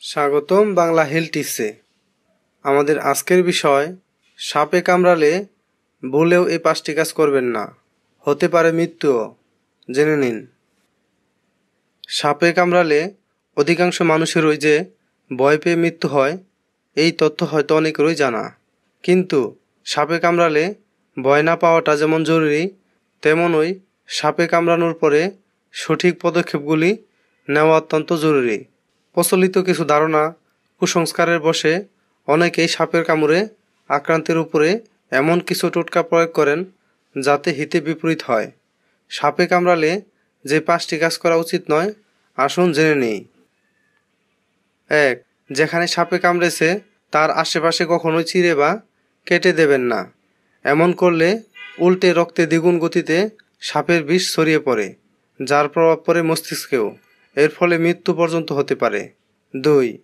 স্বাগতম বাংলা হেলথ টিপসে। আমাদের আজকের বিষয়, সাপে কামড়ালে বলেও এই পাঁচটি কাজ করবেন না। হতে পারে মৃত্যুও। জেনে নিন। সাপে কামড়ালে অধিকাংশ মানুষেরই যে ভয় পেয়ে মৃত্যু হয়, এই তথ্য হয়তো অনেকেরই জানা। কিন্তু সাপে কামড়ালে ভয় না পাওয়াটা যেমন জরুরি, তেমনই সাপে কামড়ানোর পরে সঠিক পদক্ষেপগুলি নেওয়া অত্যন্ত জরুরি। প্রচলিত কিছু ধারণা কুসংস্কারের বসে অনেকেই সাপের কামড়ে আক্রান্তের উপরে এমন কিছু টোটকা প্রয়োগ করেন যাতে হিতে বিপরীত হয়। সাপে কামড়ালে যে পাঁচটি কাজ করা উচিত নয়, আসুন জেনে নেই। এক, যেখানে সাপে কামড়েছে, তার আশেপাশে কখনোই চিড়ে বা কেটে দেবেন না। এমন করলে উল্টে রক্তে দ্বিগুণ গতিতে সাপের বিষ ছড়িয়ে পড়ে, যার প্রভাব পড়ে মস্তিষ্কেও। এর ফলে মৃত্যু পর্যন্ত হতে পারে। দুই,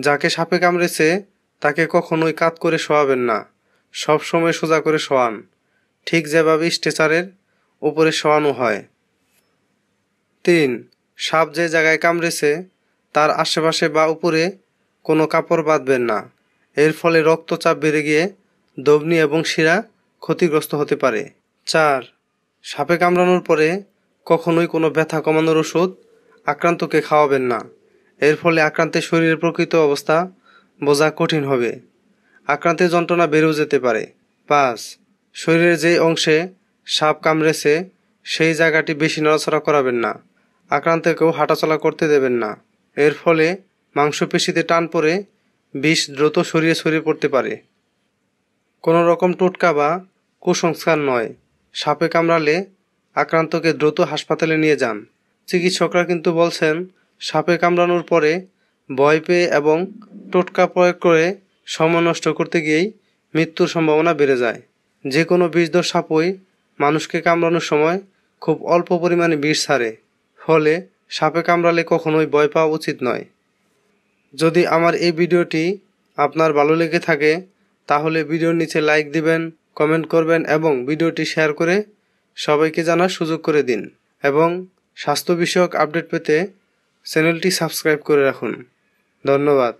যাকে সাপে কামড়েছে, তাকে কখনোই কাত করে শোয়াবেন না। সব সময় সোজা করে শোয়ান। ঠিক যেভাবে স্ট্রেচারের উপরে শোয়ানো হয়। তিন, সাপ যে জায়গায় কামড়েছে, তার আশেপাশে বা উপরে কোনো কাপড় বাঁধবেন না। এর ফলে রক্তচাপ বেড়ে গিয়ে দবনি এবং শিরা ক্ষতিগ্রস্ত হতে পারে। চার, সাপে কামড়ানোর পরে কখনোই কোনো ব্যথা কমানোর ওষুধ আক্রান্তকে খাওয়াবেন না। এর ফলে আক্রান্তের শরীরের প্রকৃত অবস্থা বোঝা কঠিন হবে। আক্রান্তের যন্ত্রণা বেড়েও যেতে পারে। পাঁচ, শরীরের যে অংশে সাপ কামড়েছে, সেই জায়গাটি বেশি নড়াচড়া করাবেন না। আক্রান্তকেও হাঁটাচলা করতে দেবেন না। এর ফলে মাংসপেশিতে টান পড়ে বিষ দ্রুত শরীরে ছড়িয়ে পড়তে পারে। কোনো রকম টোটকা বা কুসংস্কার নয়। সাপে কামড়ালে আক্রান্তকে দ্রুত হাসপাতালে নিয়ে যান। চিকিৎসকরা কিন্তু বলছেন, সাপে কামড়ানোর পরে ভয় পেয়ে এবং টোটকা প্রয়োগ করে সময় নষ্ট করতে গিয়েই মৃত্যুর সম্ভাবনা বেড়ে যায়। যে কোনো বিষধর সাপই মানুষকে কামড়ানোর সময় খুব অল্প পরিমাণে বিষ ছাড়ে, ফলে সাপে কামড়ালে কখনোই ভয় পাওয়া উচিত নয়। যদি আমার এই ভিডিওটি আপনার ভালো লেগে থাকে, তাহলে ভিডিওর নিচে লাইক দিবেন, কমেন্ট করবেন এবং ভিডিওটি শেয়ার করে সবাইকে জানার সুযোগ করে দিন। এবং স্বাস্থ্য বিষয়ক আপডেট পেতে চ্যানেলটি সাবস্ক্রাইব করে রাখুন। ধন্যবাদ।